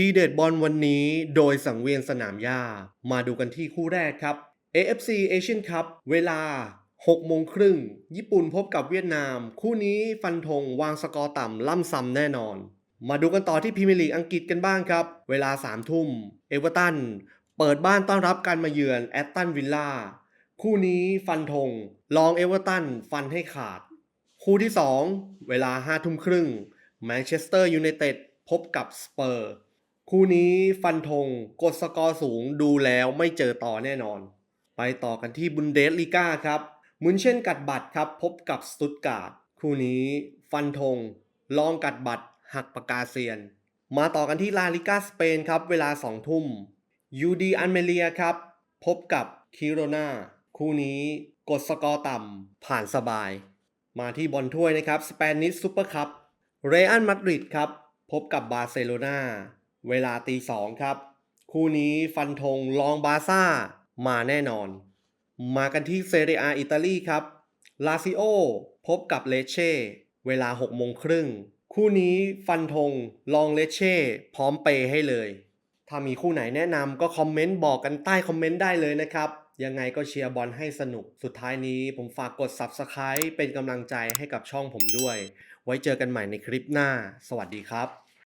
ทีเด็ดบอลวันนี้โดยสังเวียนสนามหญ้า มาดูกันที่คู่แรกครับ AFC Asian Cup เวลา6โมงครึ่ง ญี่ปุ่นพบกับเวียดนาม คู่นี้ฟันธงวางสกอร์ต่ำล่ำซ้ำแน่นอน มาดูกันต่อที่พรีเมียร์ลีกอังกฤษกันบ้างครับ เวลา3ทุ่ม เอเวอร์ตัน เปิดบ้านต้อนรับการมาเยือนแอตตันวิลล่า คู่นี้ฟันธง ลองเอเวอร์ตันฟันให้ขาด คู่ที่ 2 เวลา5ทุ่มครึ่งแมนเชสเตอร์ยูไนเต็ดพบกับสเปอร์ คู่นี้ฟันธงกดสกอร์สูงดูแล้วไม่เจอต่อแน่นอน ไปต่อกันที่บุนเดสลีกาครับมุนเช่นกัดบัตรครับพบกับสตุตการ์ดคู่นี้ฟันธงลองกัดบัตรหักปากกาเซียน มาต่อกันที่ลาลิกาสเปนครับเวลา 2 ทุ่มยูดีอันเมเลียครับพบกับคิโรนาคู่นี้กดสกอร์ต่ำผ่านสบาย มาที่บอลถ้วยนะครับสเปนิชซูเปอร์คัพเรอัลมาดริดครับพบกับบาร์เซโลนา เวลาตีสองครับ คู่นี้ฟันธงลองบาซ่ามาแน่นอน มากันที่เซเรียอิตาลีครับ ลาซิโอพบกับเลเช่ เวลา6โมงครึ่ง คู่นี้ฟันธงลองเลเช่ พร้อมเปย์ให้เลย ถ้ามีคู่ไหนแนะนำก็คอมเมนต์บอกกันใต้คอมเมนต์ได้เลยนะครับยังไงก็เชียร์บอลให้สนุก สุดท้ายนี้ผมฝากกด Subscribe เป็นกำลังใจให้กับช่องผมด้วย ไว้เจอกันใหม่ในคลิปหน้า สวัสดีครับ